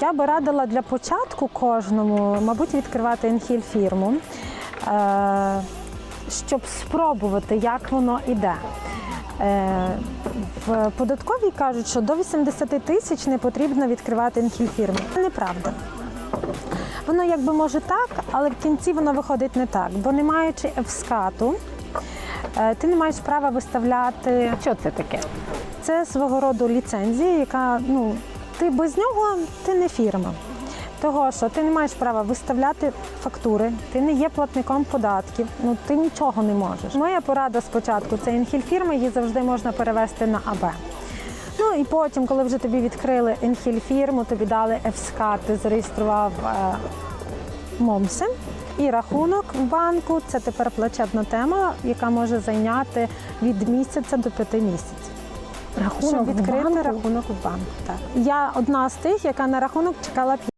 Я би радила для початку кожному, мабуть, відкривати інхіль фірму, е, щоб спробувати, як воно іде. Е, В податковій кажуть, що до 80 тисяч не потрібно відкривати інхіль фірму. Це неправда. Воно якби може так, але в кінці воно виходить не так, бо не маючи ефскату, е, ти не маєш права виставляти Що це таке? це свого роду ліцензія, яка ну ти без нього ти не фірма. Того, що ти не маєш права виставляти фактури, ти не є платником податків, ну ти нічого не можеш. Моя порада спочатку це інхіль фірми, її завжди можна перевести на АБ. Ну і потім, коли вже тобі відкрили інхіль фірму, тобі дали ФСК, ти зареєстрував е, МОМСи і рахунок в банку. Це тепер плачебна тема, яка може зайняти від місяця до п'яти місяців. Рахунок Щоб в відкрити банку? рахунок в банку. Так. Я одна з тих, яка на рахунок чекала